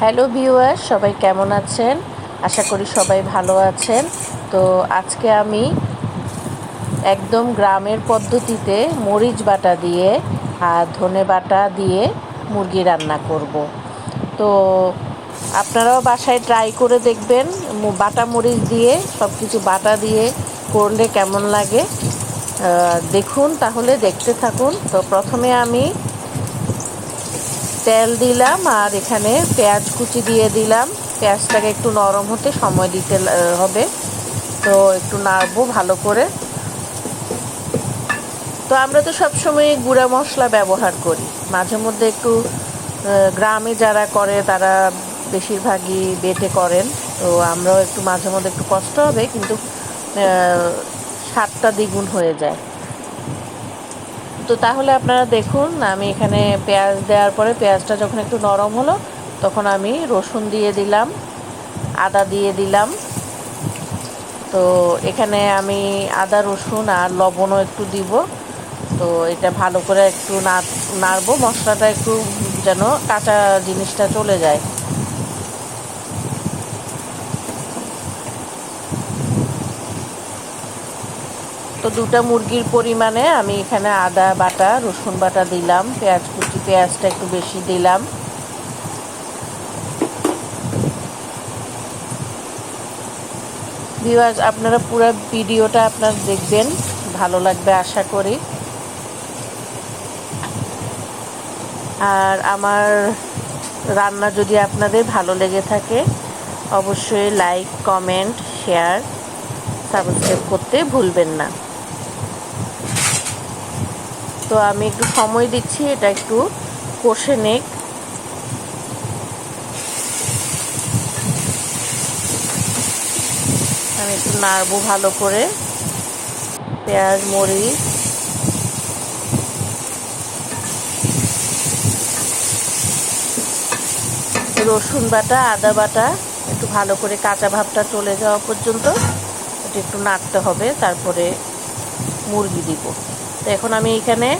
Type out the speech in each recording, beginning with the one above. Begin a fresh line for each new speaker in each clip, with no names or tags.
Hello viewer সবাই কেমন আছেন? আশা করি সবাই ভালো আছেন। তো আজকে আমি একদম গ্রামের পদ্ধতিতে মরিচ বাটা দিয়ে আর ধনে বাটা দিয়ে মুরগি রান্না করব। তো আপনারাও বাসায় ট্রাই করে দেখবেন বাটা মরিচ দিয়ে সব কিছু বাটা দিয়ে করলে কেমন লাগে। দেখুন, তাহলে দেখতে থাকুন। তো প্রথমে আমি তেল দিলাম আর এখানে পেঁয়াজ কুচি দিয়ে দিলাম। পেঁয়াজটাকে একটু নরম হতে সময় দিতে হবে। তো একটু নাড়বো ভালো করে। তো আমরা তো সবসময় গুঁড়া মশলা ব্যবহার করি। মাঝে মধ্যে একটু গ্রামে যারা করে তারা বেশিরভাগই বেটে করেন। তো আমরাও একটু মাঝে মধ্যে একটু কষ্ট হবে, কিন্তু স্বাদটা দ্বিগুণ হয়ে যায়। তো তাহলে আপনারা দেখুন, আমি এখানে পেঁয়াজ দেওয়ার পরে পেঁয়াজটা যখন একটু নরম হলো, তখন আমি রসুন দিয়ে দিলাম, আদা দিয়ে দিলাম। তো এখানে আমি আদা, রসুন আর লবণও একটু দিব। তো এটা ভালো করে একটু নাড়, নাড়বো, মশলাটা একটু যেন কাঁচা জিনিসটা চলে যায়। তো দুটা মুরগির পরিমাণে আমি এখানে আদা বাটা, রসুন বাটা দিলাম, পেঁয়াজ কুচি, পেঁয়াজটা একটু বেশি দিলাম। ভিউয়ার্স আপনারা পুরো ভিডিওটা আপনার দেখবেন, ভালো লাগবে আশা করি। আর আমার রান্না যদি আপনাদের ভালো লেগে থাকে, অবশ্যই লাইক কমেন্ট শেয়ার সাবস্ক্রাইব করতে ভুলবেন না। তো আমি একটু সময় দিচ্ছি, এটা একটু কষে নেক। আমি একটু নাড়বো ভালো করে। পেঁয়াজ, মরিচ। রসুন বাটা, আদা বাটা, একটু ভালো করে কাঁচা ভাবটা চলে যাওয়া পর্যন্ত। এটা একটু নাড়তে হবে, তারপরে মুরগি দিব। তো এখন আমি এখানে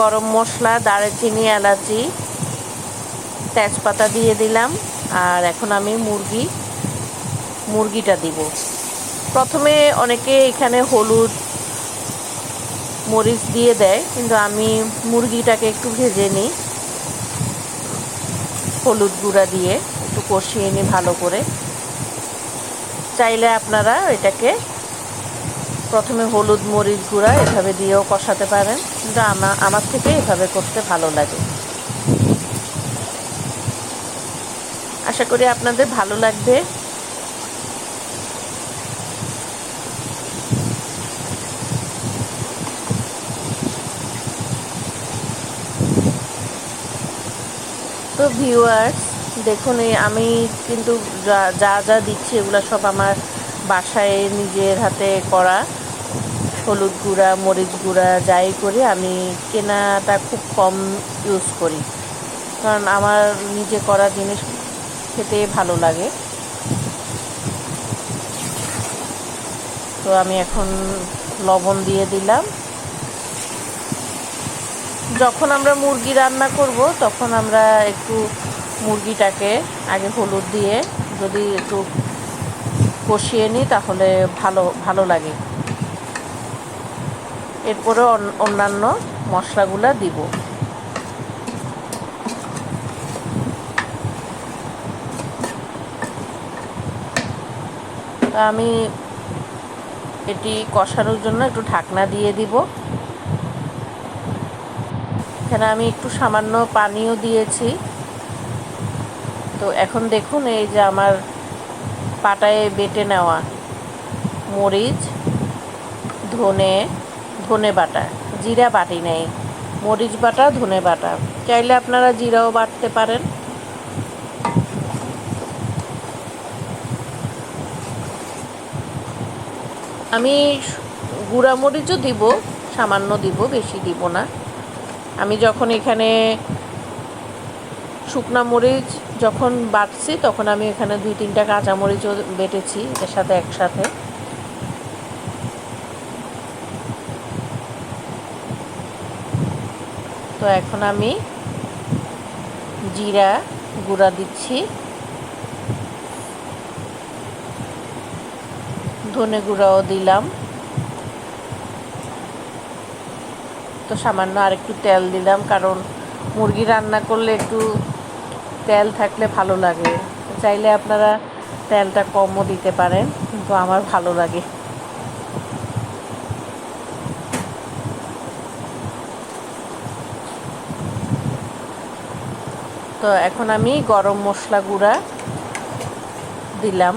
গরম মশলা, দারচিনি, এলাচি, তেজপাতা দিয়ে দিলাম। আর এখন আমি মুরগি, মুরগিটা দিব। প্রথমে অনেকে এখানে হলুদ মরিচ দিয়ে দেয়, কিন্তু আমি মুরগিটাকে একটু ভেজে নিই। হলুদ গুঁড়া দিয়ে একটু কষিয়ে নিই ভালো করে। চাইলে আপনারা এটাকে প্রথমে হলুদ মরিচ গুঁড়া এভাবে দিয়েও কষাতে পারেন। কিন্তু আমার আমার থেকে এভাবে করতে ভালো লাগে। আশা করি আপনাদের ভালো লাগবে। তো ভিউয়ার্স দেখুন এই আমি কিন্তু যা যা যা দিচ্ছি এগুলো সব আমার বাসায় নিজের হাতে করা। হলুদ গুঁড়া, মরিচ গুঁড়া যাই করি, আমি কেনাটা খুব কম ইউজ করি। কারণ আমার নিজে করা জিনিস খেতে ভালো লাগে। তো আমি এখন লবণ দিয়ে দিলাম। যখন আমরা মুরগি রান্না করব, তখন আমরা একটু মুরগিটাকে আগে হলুদ দিয়ে যদি একটু কষিয়ে নিই, তাহলে ভালো ভালো লাগে। এরপরে অন্যান্য মশলাগুলা দিব। আমি এটি কষানোর জন্য একটু ঢাকনা দিয়ে দিব। এখানে আমি একটু সামান্য পানিও দিয়েছি। তো এখন দেখুন এই যে আমার পাটায় বেটে নেওয়া মরিচ, ধনে ধনে বাটা, জিরা বাটি নেই, মরিচ বাটা, ধনে বাটা। চাইলে আপনারা জিরাও বাটতে পারেন। আমি গুঁড়া মরিচও দিব, সামান্য দিব, বেশি দিব না। আমি যখন এখানে শুকনা মরিচ যখন বাটছি, তখন আমি এখানে দুই তিনটা কাঁচা মরিচও বেটেছি এর সাথে একসাথে। তো এখন আমি জিরা গুঁড়া দিচ্ছি। ধনে গুঁড়াও দিলাম। তো সামান্য আর একটু তেল দিলাম, কারণ মুরগি রান্না করলে একটু তেল থাকলে ভালো লাগে। চাইলে আপনারা তেলটা কমও দিতে পারেন, কিন্তু আমার ভালো লাগে। তো এখন আমি গরম মশলা গুঁড়া দিলাম।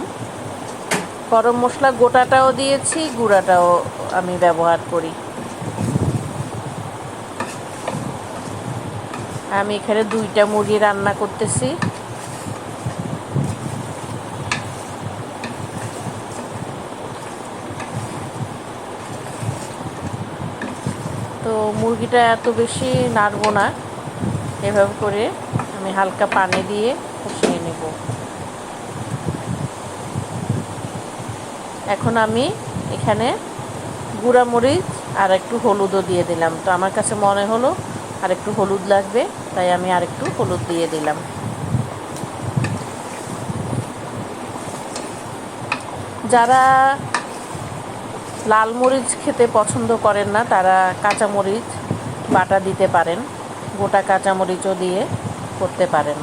গরম মশলা গোটাটাও দিয়েছি, গুঁড়াটাও আমি ব্যবহার করি। আমি এখানে দুইটা মুরগি রান্না করতেছি। তো মুরগিটা এত বেশি নাড়বো না, এভাবে করে। আমি হালকা পানি দিয়ে কষিয়ে নেব। এখন আমি এখানে গুঁড়া মরিচ আর একটু হলুদও দিয়ে দিলাম। তো আমার কাছে মনে হলো আর একটু হলুদ লাগবে, তাই আমি আর একটু হলুদ দিয়ে দিলাম। যারা লাল মরিচ খেতে পছন্দ করেন না, তারা কাঁচা মরিচ বাটা দিতে পারেন। গোটা কাঁচা মরিচও দিয়ে করতে পারেন।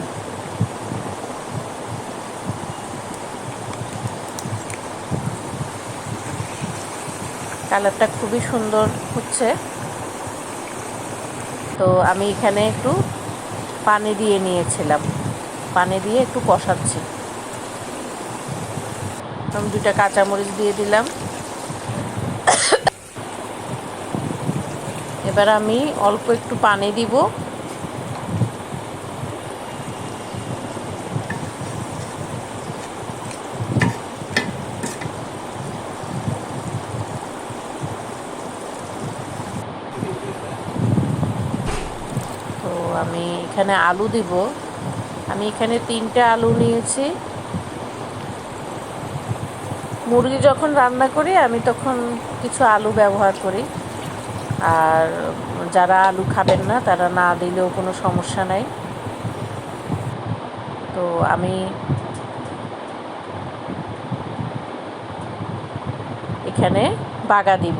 কালারটা খুবই সুন্দর হচ্ছে। তো আমি এখানে একটু পানি দিয়ে নিয়েছিলাম। পানি দিয়ে একটু কষাচ্ছি। আমি দুইটা কাঁচামরিচ দিয়ে দিলাম। এবার আমি অল্প একটু পানি দিব। আমি এখানে আলু দিব। আমি এখানে তিনটে আলু নিয়েছি। মুরগি যখন রান্না করি, আমি তখন কিছু আলু ব্যবহার করি। আর যারা আলু খাবেন না, তারা না দিলেও কোনো সমস্যা নাই। তো আমি এখানে বাগা দিব।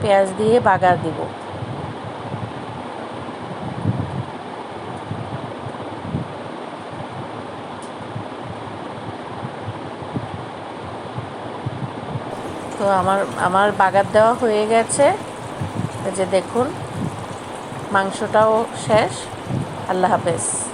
পেঁয়াজ দিয়ে বাগা দিব। তো আমার আমার বাগার দেওয়া হয়ে গেছে। যে দেখুন মাংসটাও শেষ। আল্লাহ হাফেজ।